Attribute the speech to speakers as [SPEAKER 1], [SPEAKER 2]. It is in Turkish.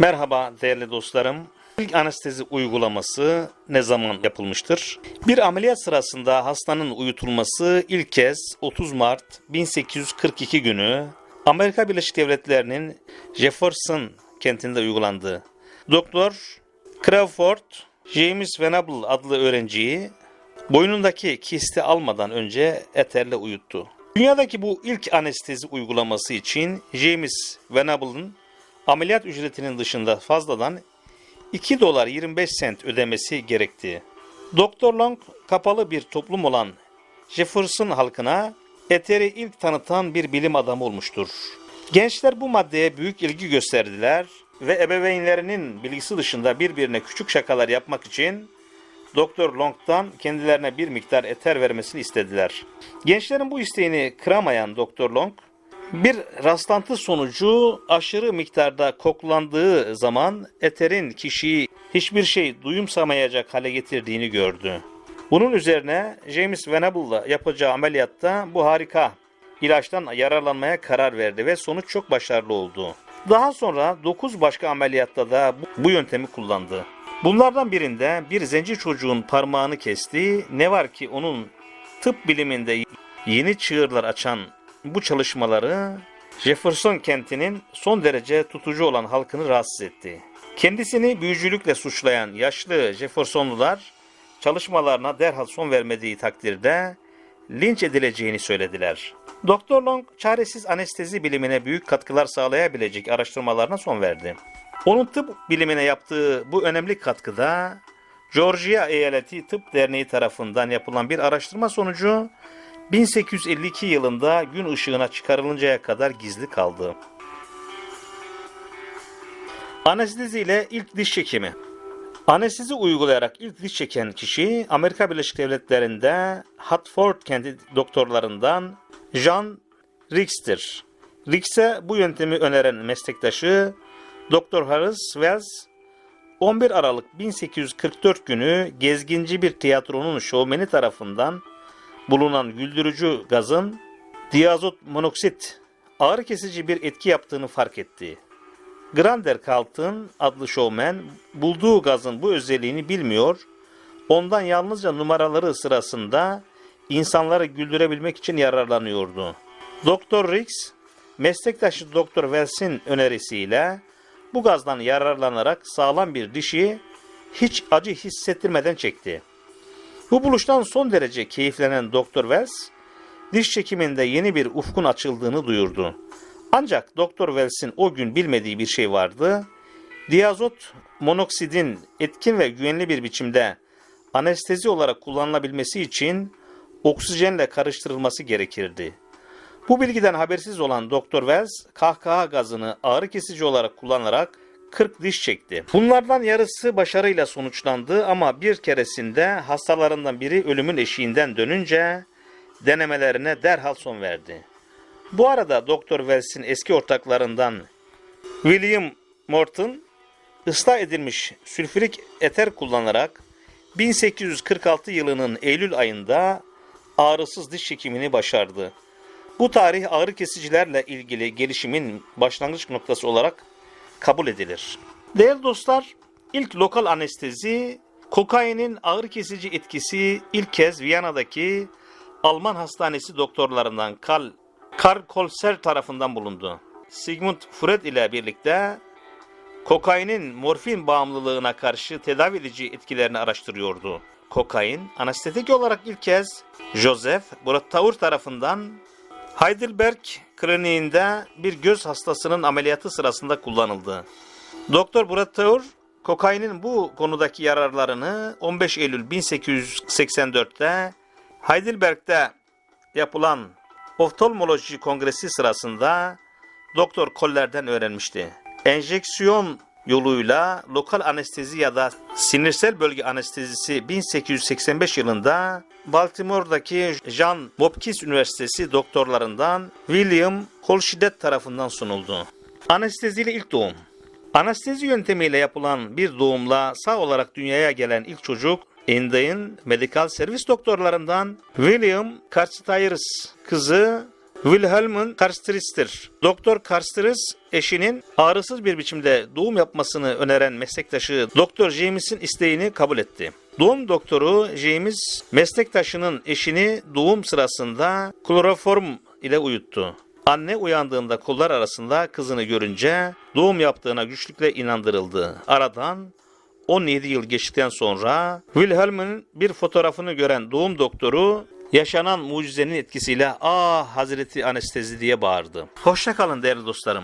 [SPEAKER 1] Merhaba değerli dostlarım. İlk anestezi uygulaması ne zaman yapılmıştır? Bir ameliyat sırasında hastanın uyutulması ilk kez 30 Mart 1842 günü Amerika Birleşik Devletleri'nin Jefferson kentinde uygulandı. Doktor Crawford James Venable adlı öğrenciyi boynundaki kisti almadan önce eterle uyuttu. Dünyadaki bu ilk anestezi uygulaması için James Venable'ın ameliyat ücretinin dışında fazladan 2 dolar 25 sent ödemesi gerekti. Doktor Long kapalı bir toplum olan Jefferson halkına eteri ilk tanıtan bir bilim adamı olmuştur. Gençler bu maddeye büyük ilgi gösterdiler ve ebeveynlerinin bilgisi dışında birbirine küçük şakalar yapmak için Doktor Long'dan kendilerine bir miktar eter vermesini istediler. Gençlerin bu isteğini kıramayan Doktor Long, bir rastlantı sonucu aşırı miktarda koklandığı zaman eterin kişiyi hiçbir şey duyumsamayacak hale getirdiğini gördü. Bunun üzerine James Venable'la yapacağı ameliyatta bu harika ilaçtan yararlanmaya karar verdi ve sonuç çok başarılı oldu. Daha sonra 9 başka ameliyatta da bu, bu yöntemi kullandı. Bunlardan birinde bir zenci çocuğun parmağını kesti. Ne var ki onun tıp biliminde yeni çığırlar açan bu çalışmaları Jefferson kentinin son derece tutucu olan halkını rahatsız etti. Kendisini büyücülükle suçlayan yaşlı Jeffersonlular çalışmalarına derhal son vermediği takdirde linç edileceğini söylediler. Doktor Long çaresiz anestezi bilimine büyük katkılar sağlayabilecek araştırmalarına son verdi. Onun tıp bilimine yaptığı bu önemli katkıda Georgia Eyaleti Tıp Derneği tarafından yapılan bir araştırma sonucu 1852 yılında gün ışığına çıkarılıncaya kadar gizli kaldı. Anestezi ile ilk diş çekimi Anestezi uygulayarak ilk diş çeken kişi Amerika Birleşik Devletleri'nde Hartford kenti doktorlarından John Ricks'tir. Ricks'e bu yöntemi öneren meslektaşı Dr. Harris Wells 11 Aralık 1844 günü gezginci bir tiyatronun şovmeni tarafından bulunan güldürücü gazın diazot monoksit ağrı kesici bir etki yaptığını fark etti. Grander Carlton adlı şovmen bulduğu gazın bu özelliğini bilmiyor, ondan yalnızca numaraları sırasında insanları güldürebilmek için yararlanıyordu. Doktor Riggs, meslektaşı Doktor Wells'in önerisiyle bu gazdan yararlanarak sağlam bir dişi hiç acı hissettirmeden çekti. Bu buluştan son derece keyiflenen Doktor Wells, diş çekiminde yeni bir ufkun açıldığını duyurdu. Ancak Doktor Wells'in o gün bilmediği bir şey vardı. Diazot monoksidin etkin ve güvenli bir biçimde anestezi olarak kullanılabilmesi için oksijenle karıştırılması gerekirdi. Bu bilgiden habersiz olan Doktor Wells kahkaha gazını ağrı kesici olarak kullanarak 40 diş çekti. Bunlardan yarısı başarıyla sonuçlandı ama bir keresinde hastalarından biri ölümün eşiğinden dönünce denemelerine derhal son verdi. Bu arada Doktor Wells'in eski ortaklarından William Morton ıslah edilmiş sülfürik eter kullanarak 1846 yılının Eylül ayında ağrısız diş çekimini başardı. Bu tarih ağrı kesicilerle ilgili gelişimin başlangıç noktası olarak kabul edilir. Değerli dostlar, ilk lokal anestezi, kokainin ağrı kesici etkisi ilk kez Viyana'daki Alman hastanesi doktorlarından Karl, Karl Kolser tarafından bulundu. Sigmund Freud ile birlikte kokainin morfin bağımlılığına karşı tedavi edici etkilerini araştırıyordu. Kokain, anestezik olarak ilk kez Joseph Brotaur tarafından Heidelberg kliniğinde bir göz hastasının ameliyatı sırasında kullanıldı. Doktor Brotaur, kokainin bu konudaki yararlarını 15 Eylül 1884'te Heidelberg'de yapılan oftalmoloji kongresi sırasında Doktor Koller'den öğrenmişti. Enjeksiyon yoluyla lokal anestezi ya da sinirsel bölge anestezisi 1885 yılında Baltimore'daki John Hopkins Üniversitesi doktorlarından William Holshidet tarafından sunuldu. Anesteziyle ilk doğum Anestezi yöntemiyle yapılan bir doğumla sağ olarak dünyaya gelen ilk çocuk Indian Medical Servis doktorlarından William Carstairs kızı Wilhelm'in Karstris'tir. Doktor Karstris eşinin ağrısız bir biçimde doğum yapmasını öneren meslektaşı Doktor James'in isteğini kabul etti. Doğum doktoru James meslektaşının eşini doğum sırasında kloroform ile uyuttu. Anne uyandığında kollar arasında kızını görünce doğum yaptığına güçlükle inandırıldı. Aradan 17 yıl geçtikten sonra Wilhelm'in bir fotoğrafını gören doğum doktoru yaşanan mucizenin etkisiyle "Ah Hazreti Anestezi" diye bağırdı. Hoşça kalın değerli dostlarım.